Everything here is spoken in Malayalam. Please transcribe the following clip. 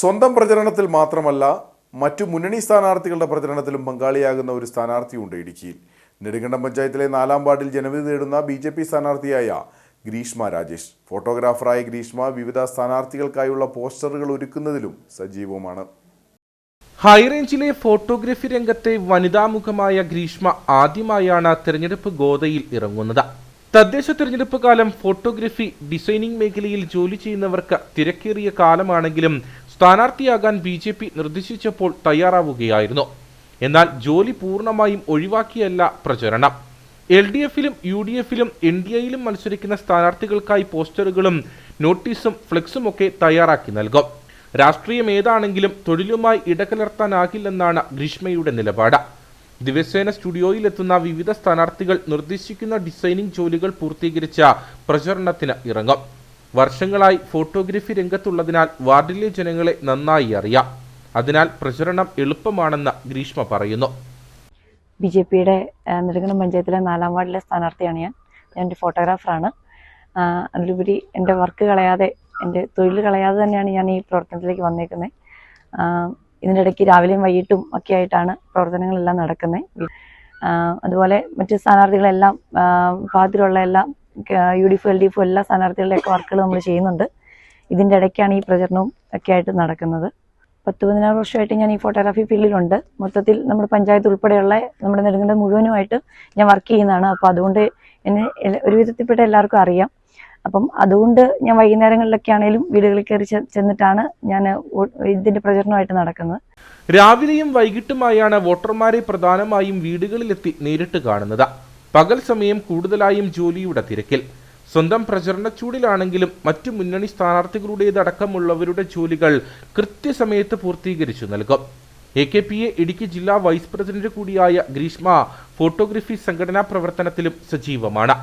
സ്വന്തം പ്രചരണത്തിൽ മാത്രമല്ല മറ്റു മുന്നണി സ്ഥാനാർത്ഥികളുടെ പ്രചരണത്തിലും പങ്കാളിയാകുന്ന ഒരു സ്ഥാനാർത്ഥിയുണ്ട് ഇടുക്കിയിൽ നെടുങ്കണ്ടം പഞ്ചായത്തിലെ നാലാം വാർഡിൽ ജനവിധി നേടുന്ന ബി ജെ പി സ്ഥാനാർത്ഥിയായ ഗ്രീഷ്മ രാജേഷ്. ഫോട്ടോഗ്രാഫറായ ഗ്രീഷ്മ വിവിധ സ്ഥാനാർത്ഥികൾക്കായുള്ള പോസ്റ്ററുകൾ ഒരുക്കുന്നതിലും സജീവമാണ് ഹൈറേഞ്ചിലെ ഫോട്ടോഗ്രഫി രംഗത്തെ വനിതാമുഖമായ ഗ്രീഷ്മ ആദ്യമായാണ് തെരഞ്ഞെടുപ്പ് ഗോതയിൽ ഇറങ്ങുന്നത്. തദ്ദേശ തിരഞ്ഞെടുപ്പ് കാലം ഫോട്ടോഗ്രഫി ഡിസൈനിംഗ് മേഖലയിൽ ജോലി ചെയ്യുന്നവർക്ക് തിരക്കേറിയ കാലമാണെങ്കിലും സ്ഥാനാർത്ഥിയാകാൻ ബി ജെ പി നിർദ്ദേശിച്ചപ്പോൾ തയ്യാറാവുകയായിരുന്നു. എന്നാൽ ജോലി പൂർണമായും ഒഴിവാക്കിയല്ല പ്രചരണം. എൽ ഡി എഫിലും യു ഡി എഫിലും എൻ ഡി എയിലും മത്സരിക്കുന്ന സ്ഥാനാർത്ഥികൾക്കായി പോസ്റ്ററുകളും നോട്ടീസും ഫ്ലെക്സും ഒക്കെ തയ്യാറാക്കി നൽകും. രാഷ്ട്രീയം ഏതാണെങ്കിലും തൊഴിലുമായി ഇടകലർത്താനാകില്ലെന്നാണ് ഗ്രീഷ്മയുടെ നിലപാട്. ദിവസേന സ്റ്റുഡിയോയിലെത്തുന്ന വിവിധ സ്ഥാനാർത്ഥികൾ നിർദ്ദേശിക്കുന്ന ഡിസൈനിംഗ് ജോലികൾ പൂർത്തീകരിച്ച പ്രചരണത്തിന് ഇറങ്ങും. വർഷങ്ങളായി ഫോട്ടോഗ്രഫി രംഗത്തുള്ളതിനാൽ വാർഡിലെ ജനങ്ങളെ നന്നായി അറിയാം. അതിനാൽ പ്രചരണം എളുപ്പമാണെന്ന് ഗ്രീഷ്മ പറയുന്നു. ബി ജെ പിയുടെ നെടുങ്കണം പഞ്ചായത്തിലെ നാലാം വാർഡിലെ സ്ഥാനാർത്ഥിയാണ് ഞാൻ. ഞാൻ ഒരു ഫോട്ടോഗ്രാഫറാണ്. അതിലുപരി എന്റെ വർക്ക് കളയാതെ എന്റെ തൊഴിൽ കളയാതെ തന്നെയാണ് ഞാൻ ഈ പ്രവർത്തനത്തിലേക്ക് വന്നേക്കുന്നത് ഇതിന്റെ ഇടയ്ക്ക് രാവിലെയും വൈകിട്ടും ഒക്കെ ആയിട്ടാണ് പ്രവർത്തനങ്ങളെല്ലാം നടക്കുന്നത് അതുപോലെ മറ്റ് സ്ഥാനാർത്ഥികളെല്ലാം ആ, വിഭാഗത്തിലുള്ള എല്ലാം U D F L D F എല്ലാ സ്ഥാനാർത്ഥികളുടെയൊക്കെ വർക്കുകൾ നമ്മൾ ചെയ്യുന്നുണ്ട്. ഇതിന്റെ ഇടയ്ക്കാണ് ഈ പ്രചരണവും ഒക്കെ ആയിട്ട് നടക്കുന്നത്. പത്ത് പതിനാറ് വർഷമായിട്ട് ഞാൻ ഈ ഫോട്ടോഗ്രാഫി ഫീൽഡിലുണ്ട് മൊത്തത്തിൽ നമ്മുടെ പഞ്ചായത്ത് ഉൾപ്പെടെയുള്ള നമ്മുടെ നെടുങ്കണ്ടം മുഴുവനുമായിട്ട് ഞാൻ വർക്ക് ചെയ്യുന്നതാണ്. അപ്പോൾ അതുകൊണ്ട് എന്നെ ഒരു വിധത്തിൽപ്പെട്ട എല്ലാവർക്കും അറിയാം. അപ്പം അതുകൊണ്ട് ഞാൻ വൈകുന്നേരങ്ങളിലൊക്കെ ആണെങ്കിലും വീടുകളിൽ കയറി ചെന്നിട്ടാണ് ഞാൻ ഇതിന്റെ പ്രചരണമായിട്ട് നടക്കുന്നത്. രാവിലെയും വൈകിട്ടുമായാണ് വോട്ടർമാരെ പ്രധാനമായും വീടുകളിലെത്തി നേരിട്ട് കാണുന്നത്. പകൽ സമയം കൂടുതലായും ജോലിയുടെ തിരക്കിൽ. സ്വന്തം പ്രചരണ ചൂടിലാണെങ്കിലും മറ്റു മുന്നണി സ്ഥാനാർത്ഥികളുടേതടക്കമുള്ളവരുടെ ജോലികൾ കൃത്യസമയത്ത് പൂർത്തീകരിച്ചു നൽകും. A K P A Idukki ജില്ലാ വൈസ് പ്രസിഡന്റ് കൂടിയായ ഗ്രീഷ്മ ഫോട്ടോഗ്രഫി സംഘടനാ പ്രവർത്തനത്തിലും സജീവമാണ്.